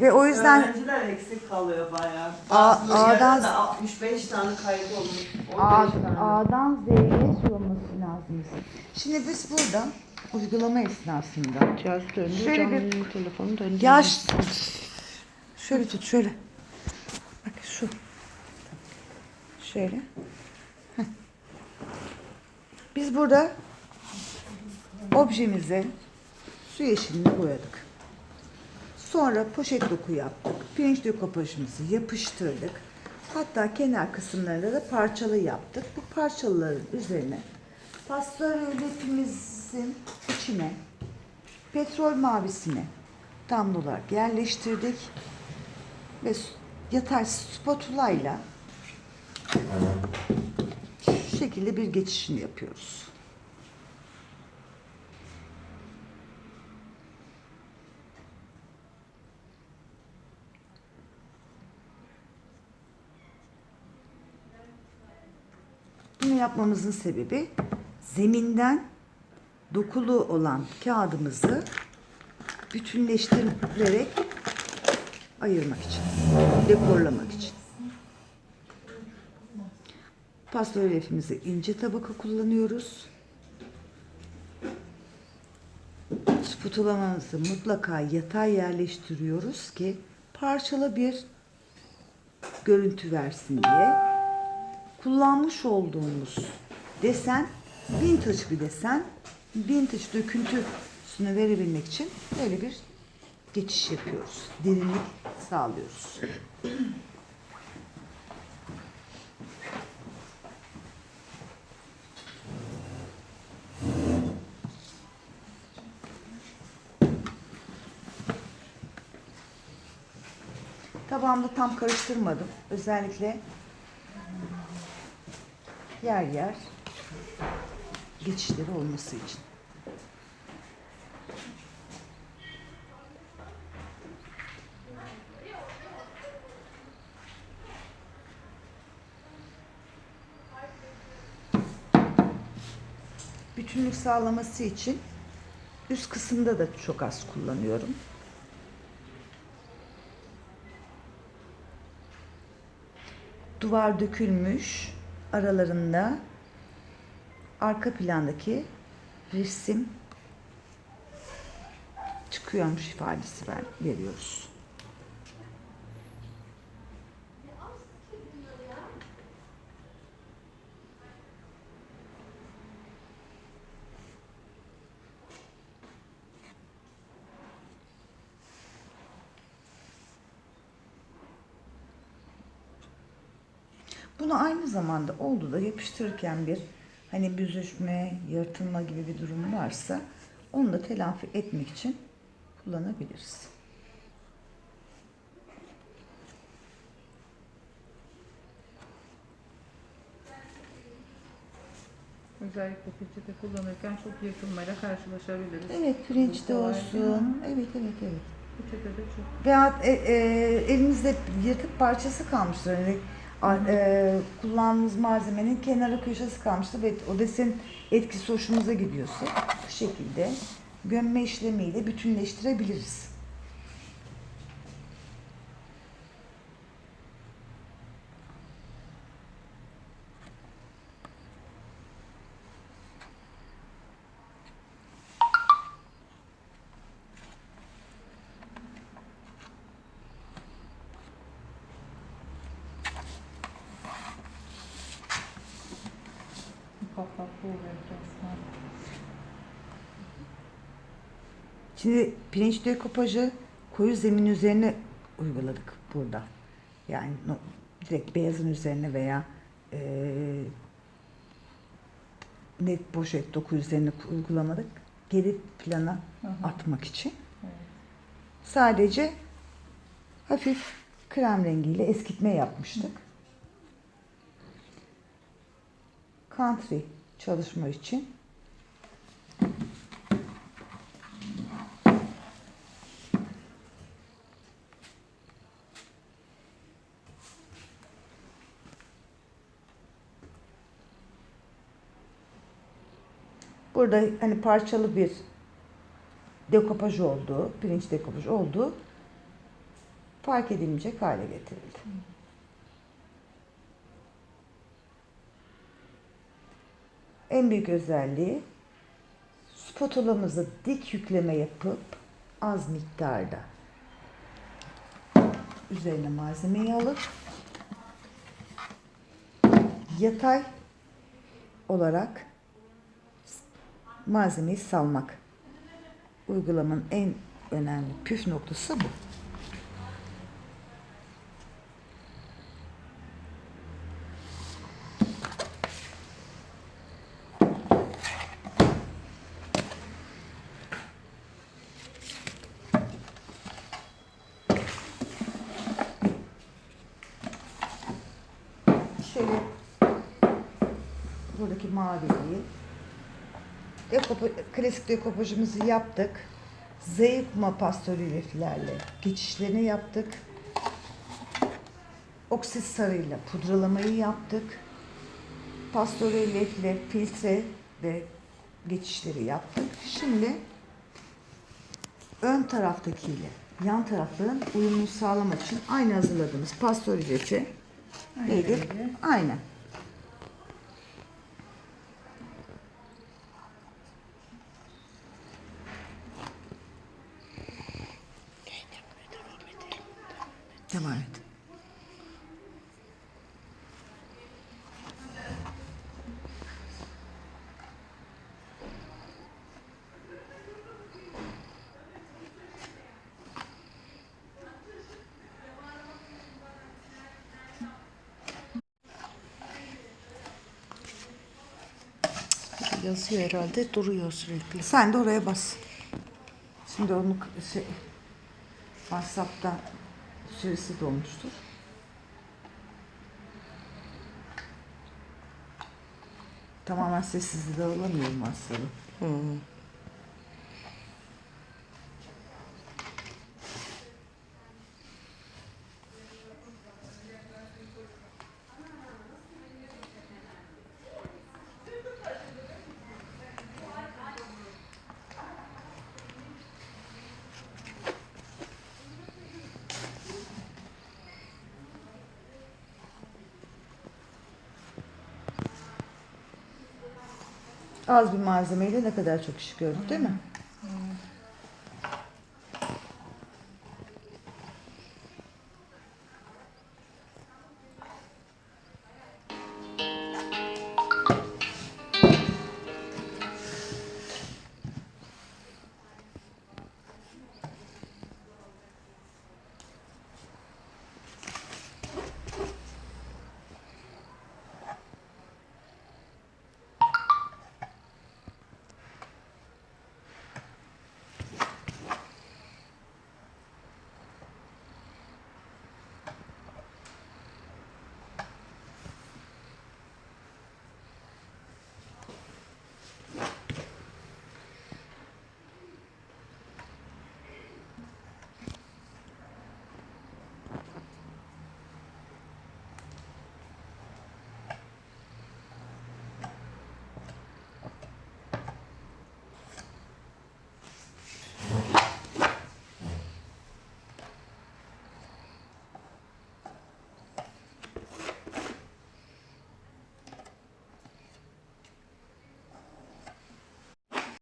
Ve o yüzden Öğrenciler eksik kalıyor bayağı. A- A'dan- de 65 tane kayıt olmuş. 15 A, tane. A'dan Z'ye sorması lazım. Şimdi biz burada uygulama esnasında Cihaz döndü, Şöyle canlı bir- yayın telefonu döndü. yaş şöyle tut şöyle. Bak şu. Şöyle. Heh. Biz burada objemizi su yeşiline boyadık. Sonra poşet doku yaptık. Pirinç dekopajımızı yapıştırdık. Hatta kenar kısımlarında da parçalı yaptık. Bu parçaların üzerine pastör lepimizin içine petrol mavisini damla olarak yerleştirdik. Ve yatay spatula ile şu şekilde bir geçişini yapıyoruz. Bunu yapmamızın sebebi zeminden dokulu olan kağıdımızı bütünleştirerek ayırmak için, dekorlamak için. Pastör lefimizi ince tabaka kullanıyoruz. Spatulamamızı mutlaka yatay yerleştiriyoruz ki parçalı bir görüntü versin diye. Kullanmış olduğumuz desen vintage bir desen. Vintage döküntüsünü verebilmek için böyle bir geçiş yapıyoruz. Derinlik sağlıyoruz. Tabağımda tam karıştırmadım. Özellikle yer yer geçişleri olması için. Bütünlük sağlaması için üst kısımda da çok az kullanıyorum. Duvar dökülmüş aralarında arka plandaki resim çıkıyormuş ifadesi ver, veriyoruz. Bunu aynı zamanda oldu da yapıştırırken bir hani büzüşme, yırtılma gibi bir durum varsa onu da telafi etmek için kullanabiliriz. Özellikle peçete kullanırken çok yırtılmayla karşılaşabiliriz. Evet pirinçte olsun. Evet evet evet. Peçete de çok Veya e, e, elinizde yırtık parçası kalmıştır. E, kullandığınız malzemenin kenarı köşesi kalmıştır ve o desen etkisi hoşumuza gidiyorsa bu şekilde gömme işlemiyle bütünleştirebiliriz. Şimdi pirinç dekopajı koyu zemin üzerine uyguladık burada. Yani no- direkt beyazın üzerine veya eee net poşet doku üzerine uygulamadık. Geri plana Hı hı. atmak için. Evet. Sadece hafif krem rengiyle eskitme yapmıştık. Country çalışma için Burada hani parçalı bir dekopaj olduğu, pirinç dekopaj olduğu fark edilmeyecek hale getirildi. En büyük özelliği spatulamızı dik yükleme yapıp az miktarda üzerine malzemeyi alıp yatay olarak malzemeyi salmak. Uygulamanın en önemli püf noktası bu. Şöyle buradaki maviliği dekopa, klasik dekopajımızı yaptık. Zayıf kuma pastoreliflerle geçişlerini yaptık. Oksit sarıyla pudralamayı yaptık. Pastorelifle filtre ve geçişleri yaptık. Şimdi ön taraftakiyle yan tarafların uyumunu sağlamak için aynı hazırladığımız pastorelifi neydi? rengi. Aynen. Devam et. Yazıyor herhalde duruyor sürekli. Sen de oraya bas. Şimdi onu şey, WhatsApp'ta süresi dolmuştur. Tamamen sessizliği alamıyorum aslında. Hı. Az bir malzemeyle ne kadar çok iş gördük değil mi?